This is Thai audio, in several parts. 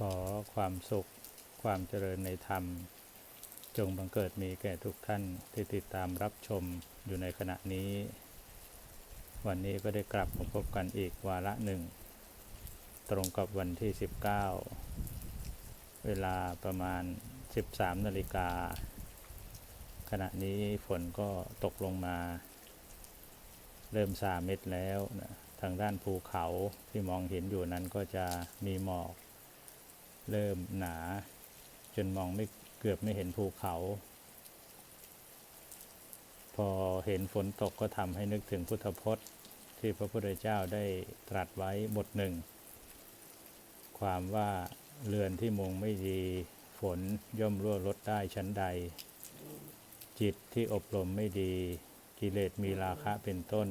ขอความสุขความเจริญในธรรม จงบังเกิดมีแก่ทุกท่านที่ติดตามรับชมอยู่ในขณะนี้ วันนี้ก็ได้กลับมาพบกันอีกวาระหนึ่ง ตรงกับวันที่ 19 เวลาประมาณ 13นาฬิกาขณะนี้ฝนก็ตกลงมา เริ่มซาเม็ดแล้วนะทางด้านภูเขาที่มองเห็นอยู่นั้นก็จะมีหมอก เริ่มหนา จนมองไม่เกือบไม่เห็นภูเขา พอเห็นฝนตกก็ทำให้นึกถึงพุทธพจน์ ที่พระพุทธเจ้าได้ตรัสไว้บทหนึ่ง ความว่าเรือนที่มุงไม่ดีฝนย่อมรั่วลดได้ชั้นใด จิตที่อบรมไม่ดี กิเลสมีราคะเป็นต้น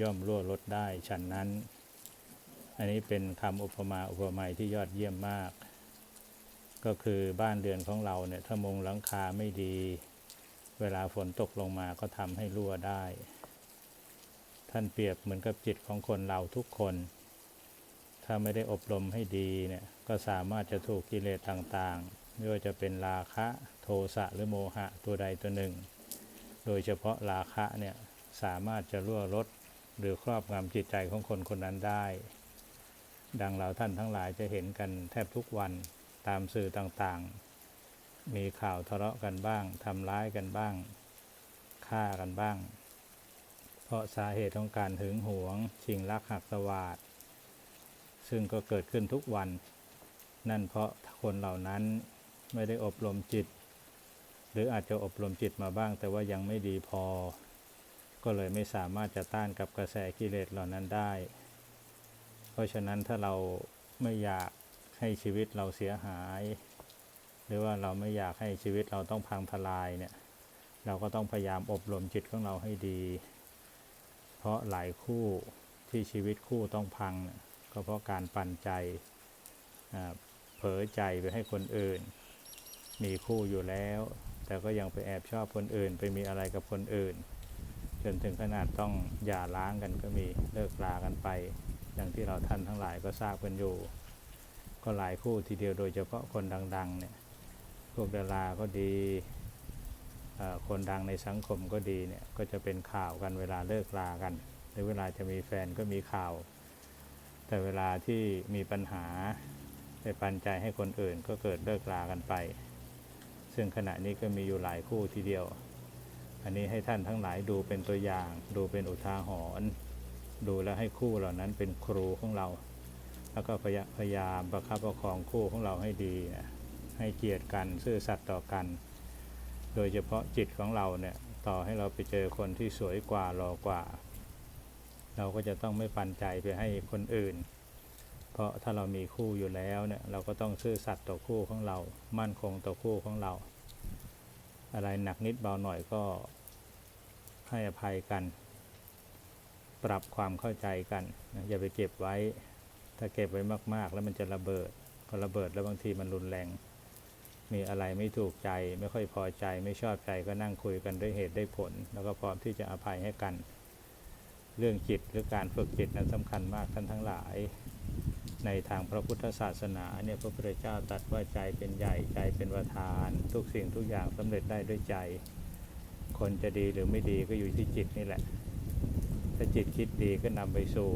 ย่อมรั่วลดได้ฉันนั้น อันนี้เป็นคำอุปมาอุปไมยที่ยอดเยี่ยมมาก ก็คือบ้านเรือนของเราเนี่ยถ้ามุงหลังคาไม่ดี เวลาฝนตกลงมาก็ทำให้รั่วได้ ท่านเปรียบเหมือนกับจิตของคนเราทุกคน ถ้าไม่ได้อบรมให้ดีเนี่ยก็สามารถจะถูกกิเลสต่างๆ ไม่ว่าจะเป็นราคะโทสะหรือโมหะตัวใดตัวหนึ่ง โดยเฉพาะราคะเนี่ยสามารถจะรั่วลดหรือครอบงำจิตใจของคนคนนั้นได้ ดังเราท่านทั้งหลายจะเห็นกันแทบทุกวัน ตามสื่อต่างๆ มีข่าวทะเลาะกันบ้างทำร้ายกันบ้างฆ่ากันบ้าง เพราะสาเหตุของการหึงหวง ชิงรักหักสวาดซึ่งก็เกิดขึ้นทุกวัน นั่นเพราะคนเหล่านั้นไม่ได้อบรมจิต หรืออาจจะอบรมจิตมาบ้าง แต่ว่ายังไม่ดีพอ ก็เลยไม่สามารถจะต้านกับกระแสกิเลสเหล่านั้นได้ เพราะฉะนั้นถ้าเราไม่อยาก ให้ชีวิตเราเสียหาย หรือว่าเราไม่อยากให้ชีวิตเราต้องพังทลายเนี่ย เราก็ต้องพยายามอบรมจิตของเราให้ดี เพราะหลายคู่ที่ชีวิตคู่ต้องพัง ก็เพราะการปั่นใจเผลอใจไปให้คนอื่น มีคู่อยู่แล้ว แต่ก็ยังไปแอบชอบคนอื่น ไปมีอะไรกับคนอื่น จนถึงขนาดต้องหย่าร้างกันก็มีเลิกลากันไป อย่างที่เราท่านทั้งหลายก็ทราบกันอยู่ ก็หลายคู่ทีเดียวโดยเฉพาะคนดังๆเนี่ยพวกดาราก็ดีคนดังในสังคมก็ดีเนี่ยก็จะเป็นข่าวกันเวลาเลิกลากัน หรือเวลาจะมีแฟนก็มีข่าว แต่เวลาที่มีปัญหาไปปันใจให้คนอื่นก็เกิดเลิกลากันไป ซึ่งขณะนี้ก็มีอยู่หลายคู่ทีเดียว อันนี้ให้ท่านทั้งหลายดูเป็นตัวอย่าง ดูเป็นอุทาหรณ์ดูแล้วให้คู่เหล่านั้นเป็นครูของเรา แล้วก็พยายามประคับประคองคู่ของเราให้ดีนะให้เกียรติกันซื่อสัตย์ต่อกัน โดยเฉพาะจิตของเราเนี่ยต่อให้เราไปเจอคนที่สวยกว่าหล่อกว่า เราก็จะต้องไม่ปันใจไปให้คนอื่น เพราะถ้าเรามีคู่อยู่แล้วเนี่ยเราก็ต้องซื่อสัตย์ต่อคู่ของเรา มั่นคงต่อคู่ของเรา อะไรหนักนิดเบาหน่อยก็ให้อภัยกัน ปรับความเข้าใจกัน อย่าไปเก็บไว้ ถ้าเก็บไว้มาก ๆ แล้วมันจะระเบิดพอระเบิดแล้วบางทีมันรุนแรง มีอะไรไม่ถูกใจ ไม่ค่อยพอใจ ไม่ชอบใจก็นั่งคุยกันด้วยเหตุได้ผล แล้วก็พร้อมที่จะอภัยให้กัน เรื่องจิตหรือการฝึกจิตนั้นสำคัญมากท่านทั้งหลาย ในทางพระพุทธศาสนาเนี่ยพระพุทธเจ้าตรัสว่าใจเป็นใหญ่ใจเป็นประธาน ทุกสิ่งทุกอย่างสำเร็จได้ด้วยใจ คนจะดีหรือไม่ดีก็อยู่ที่จิตนี่แหละ ถ้าจิตคิดดีก็นำไปสู่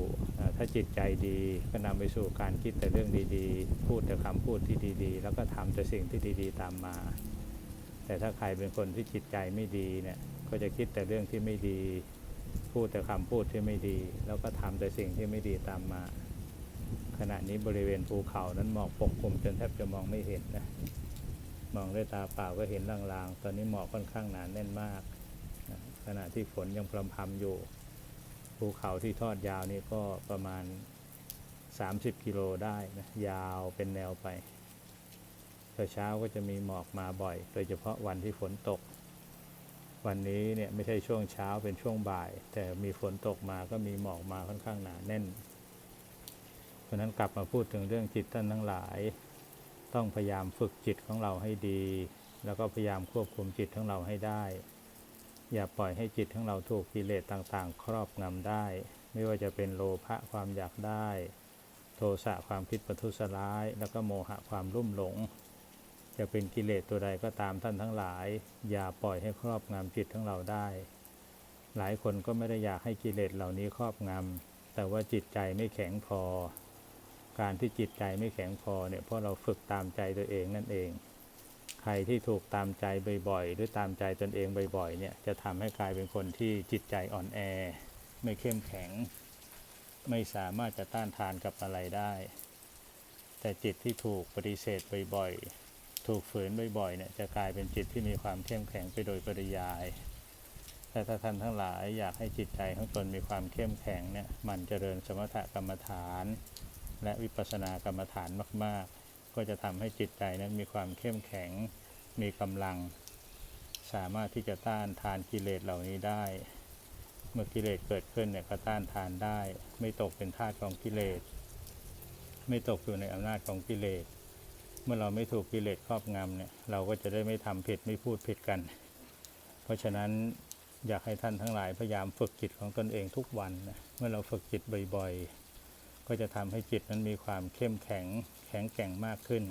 ถ้าจิตใจดีก็นำไปสู่การคิดแต่เรื่องดีๆ พูดแต่คำพูดที่ดีๆ แล้วก็ทำแต่สิ่งที่ดีๆตามมา แต่ถ้าใครเป็นคนที่จิตใจไม่ดีเนี่ยก็จะคิดแต่เรื่องที่ไม่ดี พูดแต่คำพูดที่ไม่ดี แล้วก็ทำแต่สิ่งที่ไม่ดีตามมา ขณะนี้บริเวณภูเขานั้นหมอกปกคลุมจนแทบจะมองไม่เห็นนะมองด้วยตาเปล่าก็เห็นลางๆ ตอนนี้หมอกค่อนข้างหนาแน่นมาก ขณะที่ฝนยังพรำๆอยู่ ภูเขาที่ทอดยาวนี่ก็ประมาณ 30 กิโลได้นะยาวเป็นแนวไปเช้าก็จะมีหมอกมาบ่อย โดยเฉพาะวันที่ฝนตก วันนี้เนี่ยไม่ใช่ช่วงเช้าเป็นช่วงบ่าย แต่มีฝนตกมาก็มีหมอกมาค่อนข้างหนาแน่น เพราะฉะนั้นกลับมาพูดถึงเรื่องจิตท่านทั้งหลาย ต้องพยายามฝึกจิตของเราให้ดี แล้วก็พยายามควบคุมจิตของเราให้ได้ อย่าปล่อยให้จิตของเราถูกกิเลสต่างๆ ครอบงำได้ ไม่ว่าจะเป็นโลภะความอยากได้ โทสะความคิดประทุษร้าย แล้วก็โมหะความรุ่มหลง จะเป็นกิเลสตัวใดก็ตามท่านทั้งหลาย อย่าปล่อยให้ครอบงำจิตของเราได้ หลายคนก็ไม่ได้อยากให้กิเลสเหล่านี้ครอบงำแต่ว่าจิตใจไม่แข็งพอ การที่จิตใจไม่แข็งพอเนี่ยเพราะเราฝึกตามใจตัวเองนั่นเอง ใครที่ถูกตามใจบ่อยๆ หรือตามใจตนเองบ่อยๆ เนี่ยจะทำให้กลายเป็นคนที่จิตใจอ่อนแอ ไม่เข้มแข็ง ไม่สามารถจะต้านทานกับอะไรได้ แต่จิตที่ถูกปฏิเสธบ่อยๆ ถูกฝืนบ่อยๆ เนี่ยจะกลายเป็นจิตที่มีความเข้มแข็งไปโดยปริยาย แต่ถ้าท่านทั้งหลายอยากให้จิตใจของตนมีความเข้มแข็งเนี่ยมันเจริญสมถกรรมฐาน และวิปัสสนากรรมฐานมากๆ ก็จะทำให้จิตใจนั้นมีความเข้มแข็งมีกำลัง สามารถที่จะต้านทานกิเลสเหล่านี้ได้ เมื่อกิเลสเกิดขึ้นเนี่ยก็ต้านทานได้ ไม่ตกเป็นทาสของกิเลส ไม่ตกอยู่ในอำนาจของกิเลส เมื่อเราไม่ถูกกิเลสครอบงำเนี่ยเราก็จะได้ไม่ทำผิดไม่พูดผิดกัน เพราะฉะนั้นอยากให้ท่านทั้งหลายพยายามฝึกจิตของตนเองทุกวันนะเมื่อเราฝึกจิตบ่อยๆ ก็จะทำให้จิตนั้นมีความเข้มแข็งแข็งแกร่งมากขึ้น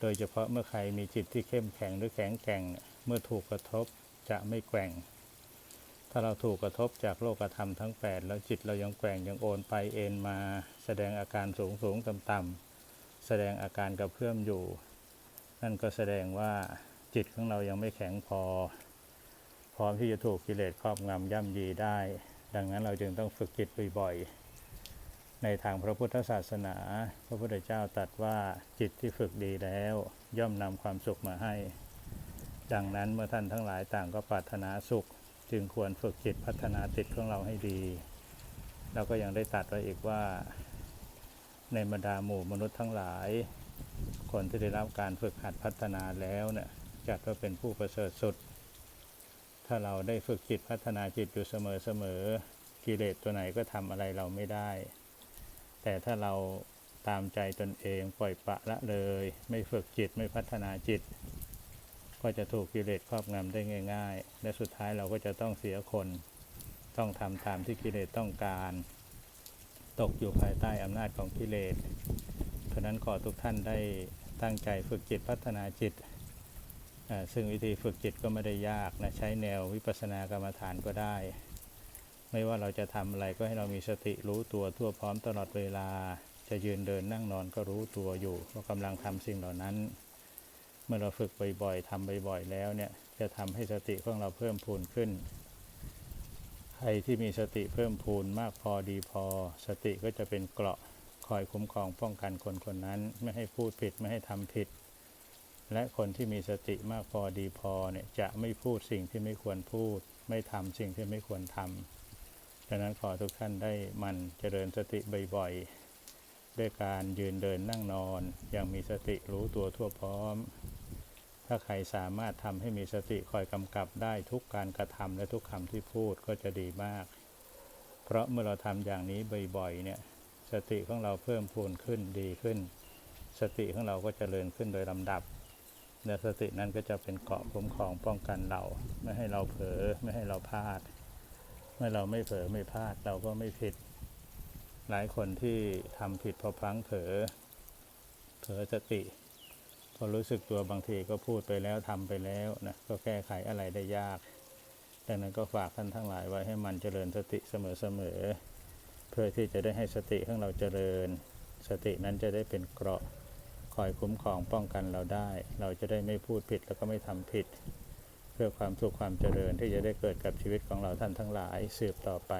โดยเฉพาะเมื่อใครมีจิตที่เข้มแข็งหรือแข็งแกร่ง เมื่อถูกกระทบจะไม่แกว่ง ถ้าเราถูกกระทบจากโลกธรรมทั้ง 8 แล้วจิตเรายังแกว่งยังโอนไปเอ็นมา แสดงอาการสูงสูงต่ำต่ำแสดงอาการกระเพื่อมอยู่ นั่นก็แสดงว่าจิตของเรายังไม่แข็งพอ พร้อมที่จะถูกกิเลสครอบงำย่ำยีได้ ดังนั้นเราจึงต้องฝึกจิตบ่อยๆ ในทางพระพุทธศาสนา พระพุทธเจ้าตรัสว่าจิตที่ฝึกดีแล้ว ย่อมนำความสุขมาให้ ดังนั้นเมื่อท่านทั้งหลายต่างก็ปรารถนาสุข จึงควรฝึกจิตพัฒนาจิตของเราให้ดีแล้วก็ยังได้ตัดไว้อีกว่า ในบรรดาหมู่มนุษย์ทั้งหลาย คนที่ได้รับการฝึกหัดพัฒนาแล้วเนี่ยจัดว่าเป็นผู้ประเสริฐสุด ถ้าเราได้ฝึกจิตพัฒนาจิตอยู่เสมอๆกิเลสตัวไหนก็ทำอะไรเราไม่ได้ แต่ถ้าเราตามใจตนเองปล่อยปะละเลย ไม่ฝึกจิตไม่พัฒนาจิต ก็จะถูกกิเลสครอบงำได้ง่าย ๆ และสุดท้ายเราก็จะต้องเสียคน ต้องทำตามที่กิเลสต้องการ ตกอยู่ภายใต้อำนาจของกิเลสเพราะนั้นขอทุกท่านได้ตั้งใจฝึกจิตพัฒนาจิต ซึ่งวิธีฝึกจิตก็ไม่ได้ยากนะใช้แนววิปัสสนากรรมฐานก็ได้ ไม่ว่าเราจะทำอะไรก็ให้เรามีสติรู้ตัวทั่วพร้อมตลอดเวลา จะยืนเดินนั่งนอนก็รู้ตัวอยู่ว่ากำลังทำสิ่งเหล่านั้น เมื่อเราฝึกบ่อยๆทำบ่อยๆแล้วเนี่ยจะทำให้สติของเราเพิ่มพูนขึ้น ใครที่มีสติเพิ่มพูนมากพอดีพอ สติก็จะเป็นเกราะคอยคุ้มครองป้องกันคนคนนั้น ไม่ให้พูดผิดไม่ให้ทำผิด และคนที่มีสติมากพอดีพอเนี่ยจะไม่พูดสิ่งที่ไม่ควรพูด ไม่ทำสิ่งที่ไม่ควรทำ ดังนั้นขอทุกท่านได้มันเจริญสติบ่อยๆ ด้วยการยืนเดินนั่งนอนอย่างมีสติรู้ตัวทั่วพร้อม ถ้าใครสามารถทำให้มีสติคอยกำกับได้ทุกการกระทำและทุกคำที่พูดก็จะดีมาก เพราะเมื่อเราทำอย่างนี้บ่อยๆ เนี่ย สติของเราเพิ่มพูนขึ้นดีขึ้น สติของเราก็จเจริญขึ้นโดยลำดับและสตินั้นก็จะเป็นเกราะคุ้มครองป้องกันเรา ไม่ให้เราเผลอไม่ให้เราพลาด มื่อเราไม่เผลอไม่พลาดเราก็ไม่ผิด หลายคนที่ทำผิดเพราะพลั้งเผลอเผลอสติ พอรู้สึกตัวบางทีก็พูดไปแล้วทำไปแล้วนะก็แก้ไขอะไรได้ยากดังนั้นก็ฝากท่านทั้งหลายไว้ให้มันเจริญสติเสมอๆเพื่อที่จะได้ให้สติของเราเจริญ สตินั้นจะได้เป็นเกราะคอยคุ้มครองป้องกันเราได้ เราจะได้ไม่พูดผิดแล้วก็ไม่ทำผิด พื่อความสุขความเจริญที่จะได้เกิดกับชีวิตของเราท่านทั้งหลายสืบต่อไป